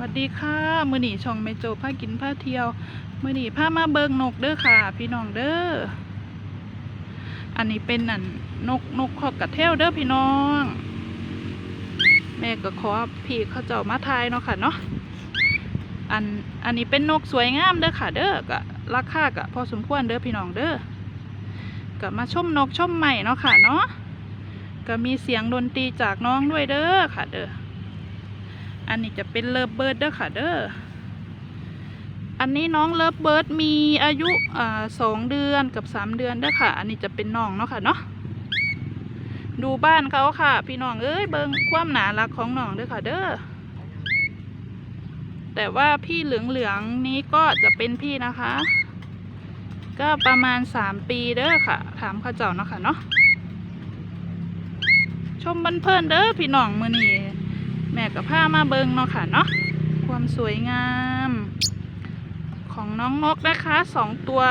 สวัสดีค่ะมือหนีช่องไม่โจพากินพาเที่ยวมือหนีพามาเบิงนกเด้อค่ะ พี่น้องเด้ออันนี้เป็นอันนกนกขอกกระเทวเด้อพี่น้อง แม่ก็ขอพี่เขาเจ้ามาทายเนาะค่ะเนาะอันอันนี้เป็นนกสวยงามเด้อค่ะ เด้อก็ราคาก็พอสมควรเด้อพี่น้องเด้อก็มาชมนกชมใหม่เนาะค่ะเนาะก็มีเสียงดนตรีจากน้องด้วยเด้อค่ะเด้อ อันนี้จะเป็นเลิฟเบิร์ดเด้อค่ะเด้อ อันนี้น้องเลิฟเบิร์ดมีอายุอ่าสองเดือนกับสามเดือนเด้อค่ะ อันนี้จะเป็นน้องเนาะค่ะเนาะ ดูบ้านเขาค่ะ พี่น้องเอ้ยเบิงความหนารักของน้องเด้อค่ะเด้อ แต่ว่าพี่เหลืองๆนี้ก็จะเป็นพี่นะคะ ก็ประมาณสามปีเด้อค่ะ ถามข้าเจ้าเนาะค่ะเนาะ ชมบันเพลินเด้อพี่น้องมือนี้ ม่กับผ้ามาเบิงเนาะค่ะเนาะความสวยงาม ของน้องนกนะคะสองตัว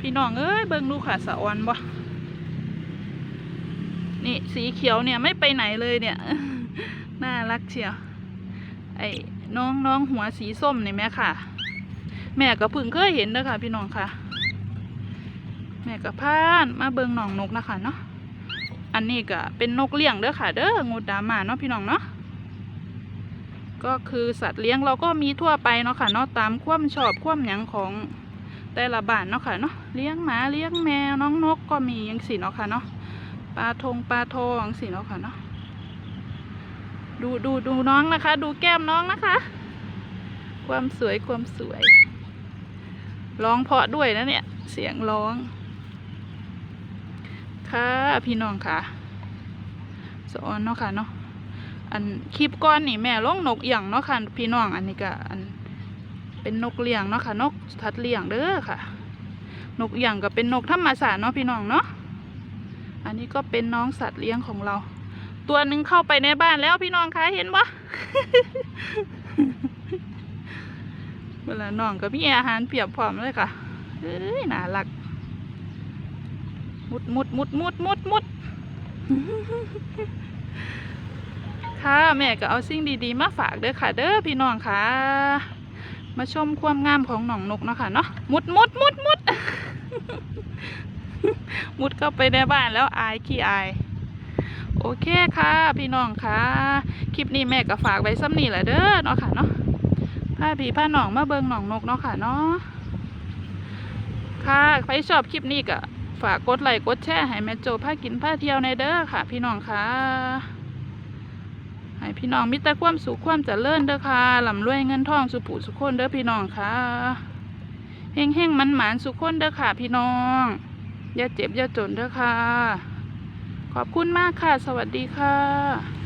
พี่น้องเอ้ยเบิงดูค่ะสะออนบ่นี่สีเขียวเนี่ยไม่ไปไหนเลยเนี่ยน่ารักเชียวไอ้น้องน้องหัวสีส้มนี่แม่ค่ะ แม่ก็พิ่งเคยเห็นเด้อค่ะ พี่น้องค่ะ แม่กับพานมาเบิงหนองนกนะคะเนาะอันนี้ก็เป็นนกเลี้ยงเด้อค่ะ เด้องูดามาเนาะพี่น้องเนาะ ก็คือสัตว์เลี้ยงเราก็มีทั่วไปเนาะค่ะเนาะตามควมชอบควมหยังของแต่ละบ้านเนาะค่ะเนาะเลี้ยงหมาเลี้ยงแมวน้องนกก็มีอย่างสีเนาะค่ะเนาะปลาทงปลาทองอย่งสีเนาะค่ะเนาะดูดูดูน้องนะคะ ดูแก้มน้องนะคะ ความสวยความสวยร้องเพราะด้วยนะเนี่ย เสียงร้อง ค่ะพี่น้องค่ะสอนเนาะค่ะเนาะ อันคลิปก้อนนี่แม่ลงนกเอียงเนาะค่ะพี่น้องอันนี้ก็อันเป็นนกเลี้ยงเนาะค่ะ นกทัดเลี้ยงเด้อค่ะ นกเอียงก็เป็นนกธรรมชาติเนาะพี่น้องเนาะอันนี้ก็เป็นน้องสัตว์เลี้ยงของเรา ตัวหนึ่งเข้าไปในบ้านแล้วพี่น้องคะเห็นปะเวลาน้องก็มีอาหารเปียบพร้อมเลยค่ะเอ้ยน่ารัก มุดมุดมุดมุดมุดมุด ค่ะแม่ก็เอาสิ่งดีๆ มาฝากเด้อค่ะ เด้อพี่น้องค่ะ มาชมความงามของหนองนกเนาะค่ะเนาะมุดมุดมุดมุดมุดเข้าไปในบ้านแล้วอายขี้อาย โอเคค่ะ พี่น้องค่ะ คลิปนี้แม่ก็ฝากไว้ซ้ำนี่แหละเด้อเนาะค่ะเนาะพาพี่พาหนองมาเบิงหนองนกเนาะค่ะเนาะค่ะใครชอบคลิปนี้ก็ฝากกดไลค์กดแชร์ให้แม่โจพากินพาเที่ยวในเด้อค่ะ พี่น้องค่ะ ให้พี่น้องมิตรความสุขความเจริญเด้อค่ะลำรวยเงินทองสุผู้สุขคนเด้อพี่น้องค่ะเฮงเฮงมันหมานสุขคนเด้อค่ะพี่น้องอย่าเจ็บอย่าจนเด้อค่ะ ขอบคุณมากค่ะ สวัสดีค่ะ